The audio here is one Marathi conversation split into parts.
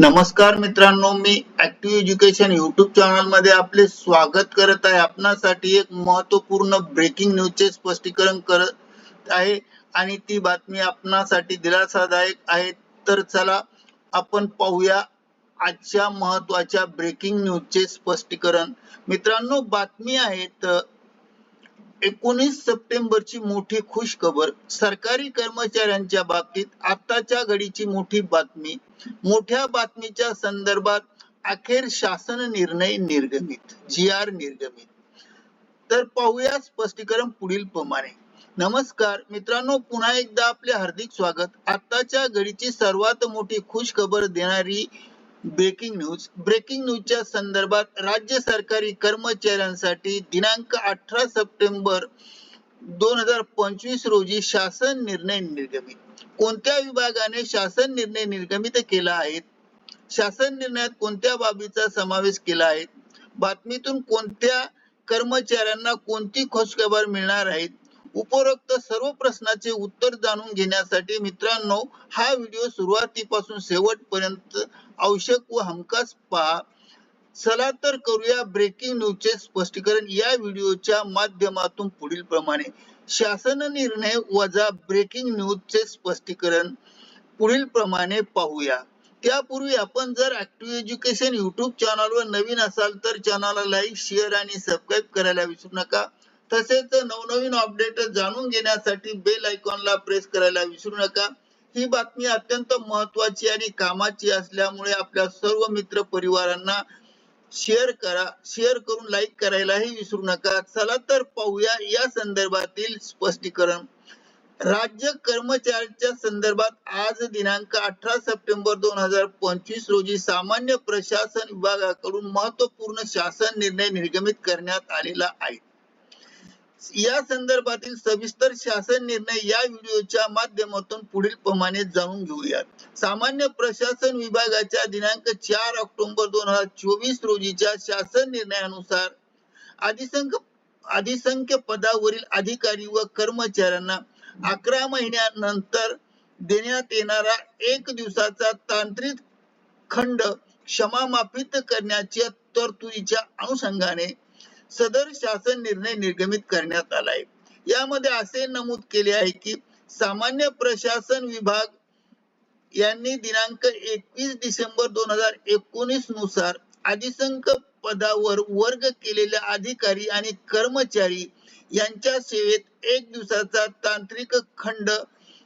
नमस्कार मित्रांनो मी ऍक्टिव्ह एज्युकेशन युट्यूब चॅनलमध्ये आपले स्वागत करत आहे. आपणासाठी एक महत्त्वपूर्ण ब्रेकिंग न्यूजचे स्पष्टीकरण करत आहे आणि ती बातमी आपणासाठी दिलासादायक आहे. तर चला आपण पाहूया आजच्या महत्त्वाच्या ब्रेकिंग न्यूजचे स्पष्टीकरण. मित्रांनो बातमी आहे तर एकोणीस सप्टेंबरची मोठी खुश खबर सरकारी कर्मचाऱ्यांच्या बाबतीत आताच्या घडीची मोठी बातमी. मोठ्या बातमीच्या संदर्भात अखेर शासन निर्णय निर्गमित जी आर निर्गमित. तर पाहूया स्पष्टीकरण पुढील प्रमाणे. नमस्कार मित्रांनो पुन्हा एकदा आपले हार्दिक स्वागत. आताच्या घडीची सर्वात मोठी खुश खबर देणारी ब्रेकिंग न्यूज ब्रेकिंग न्यूजच्या संदर्भात राज्य सरकारी कर्मचाऱ्यांसाठी दिनांक अठरा सप्टेंबर दोन हजार पंचवीस रोजी शासन निर्णय निर्गमित. कोणत्या विभागाने शासन निर्णय निर्गमित केला आहे? शासन निर्णयात कोणत्या बाबीचा समावेश केला आहे? बातमीतून कोणत्या कर्मचाऱ्यांना कोणती खुशखबर मिळणार आहे? उपरोक्त सर्व प्रश्नाचे उत्तर जाणून घेण्यासाठी मित्रांनो हा व्हिडिओ सुरुवातीपासून शेवटपर्यंत आवश्यक व हमखास पहा. चला तर करूया ब्रेकिंग न्यूजचे स्पष्टीकरण. या व्हिडिओच्या माध्यमातून पुढील प्रमाणे. शासन निर्णय वजा ब्रेकिंग न्यूजचे स्पष्टीकरण. पुढील प्रमाणे पाहूया. त्यापूर्वी आपण जर ऍक्टिव्ह एज्युकेशन युट्यूब चॅनलवर नवीन असाल तर चॅनलला लाईक शेअर आणि सबस्क्राईब करायला विसरू नका. तसेच नवनवीन अपडेट जाणून घेण्यासाठी बेल आयकॉनला प्रेस करायला विसरू नका. ही बातमी अत्यंत महत्वाची आणि कामाची असल्यामुळे आपल्या सर्व मित्र परिवारांना शेअर करा शेअर करून लाईक करायलाही विसरू नका. चला तर पाहूया या संदर्भातील स्पष्टीकरण. राज्य कर्मचाऱ्यांच्या संदर्भात आज दिनांक अठरा सप्टेंबर दोन हजार पंचवीस रोजी सामान्य प्रशासन विभागाकडून महत्त्वपूर्ण शासन निर्णय निर्गमित करण्यात आलेला आहे. या संदर्भातील सविस्तर शासन निर्णय या व्हिडिओच्या माध्यमातून पुढील प्रमाणे जाणून घेऊयात. सामान्य प्रशासन विभागाच्या दिनांक चार ऑक्टोबर दोन हजार चोवीस रोजीच्या शासन निर्णयानुसार अधिसंख्य अधिसंख्य पदावरील अधिकारी व कर्मचाऱ्यांना अकरा महिन्यानंतर देण्यात येणारा एक दिवसाचा तांत्रिक खंड क्षमामापित करण्याच्या तरतुदीच्या अनुषंगाने सदर शासन निर्णय निर्गमित करण्यात आलाय. यामध्ये असे नमूद केले आहे की सामान्य प्रशासन विभाग यांनी दिनांक एकवीस डिसेंबर दोन हजार एकोणीसनुसार अधिसंक पदावर वर्ग केलेल्या अधिकारी आणि कर्मचारी यांच्या सेवेत एक दिवसाचा तांत्रिक खंड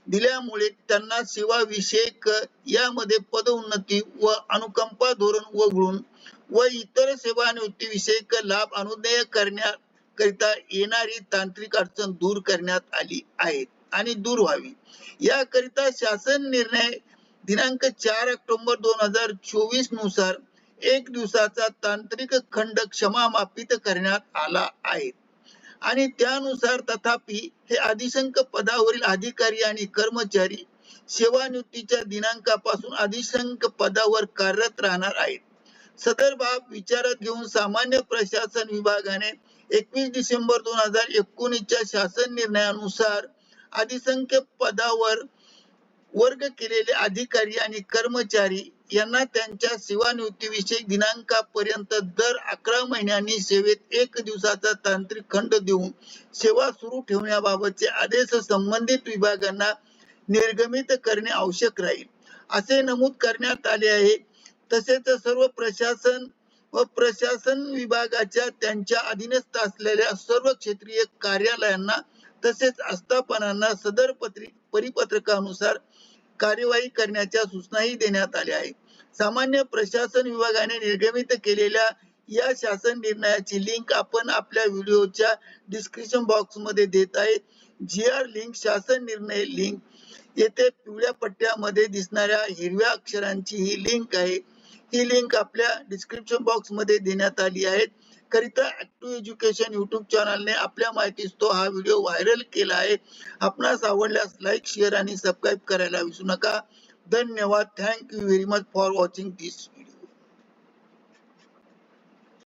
दिल्यामुळे त्यांना सेवा विषयक यामध्ये पदोन्नती व अनुकंपा धोरण वगळून व इतर सेवानिवृत्ती विषयक लाभ अनुदेय करण्याकरिता येणारी तांत्रिक अडचण दूर करण्यात आली आहे आणि दूर व्हावी. याकरिता शासन निर्णय दिनांक चार ऑक्टोबर दोन हजार चोवीसनुसार एक दिवसाचा तांत्रिक खंड क्षमा मापित करण्यात आला आहे. आणि त्यानुसार तथापि हे अधिशंक पदावरील अधिकारी आणि कर्मचारी सेवानिवृत्तीच्या दिनांकापासून अधिशंक पदावर कार्यरत राहणार आहेत. सदर बाब विचारात घेऊन सामान्य प्रशासन विभागाने एकवीस डिसेंबर दोन हजार एकोणीसच्या शासन निर्णयानुसार अधिसंख्य पदावर वर्ग केलेले अधिकारी आणि कर्मचारी यांना त्यांच्या सेवानिवृत्तीविषयी दिनांकापर्यंत दर अकरा महिन्यांनी सेवेत एक दिवसाचा तांत्रिक खंड देऊन सेवा सुरू ठेवण्याबाबतचे आदेश संबंधित विभागांना निर्गमित करणे आवश्यक राहील. असे नमूद करण्यात आले आहे. तसेच सर्व प्रशासन व प्रशासन विभागाच्या त्यांच्या अधीनस्थ असलेल्या सर्व क्षेत्रीय कार्यालयांना तसेच आस्थापनांना सदर पत्री परिपत्रकानुसार कार्यवाही करण्याच्या सूचनाही देण्यात आल्या आहेत. सामान्य प्रशासन विभागाने निर्गमित केलेल्या या शासन निर्णयाची लिंक आपण आपल्या व्हिडिओच्या डिस्क्रिप्शन बॉक्समध्ये देत आहे. जी आर लिंक शासन निर्णय लिंक येथे पिवळ्या पट्ट्यामध्ये दिसणाऱ्या हिरव्या अक्षरांची ही लिंक आहे. ही लिंक आपल्या डिस्क्रिप्शन बॉक्समध्ये देण्यात आली आहे. करिता ऍक्टिव्ह एज्युकेशन युट्यूब चॅनलने आपल्या माहितीस तो हा व्हिडिओ व्हायरल केला आहे. आपणास आवडल्यास लाईक शेअर आणि सबस्क्राईब करायला विसरू नका. धन्यवाद. Thank you very much for watching this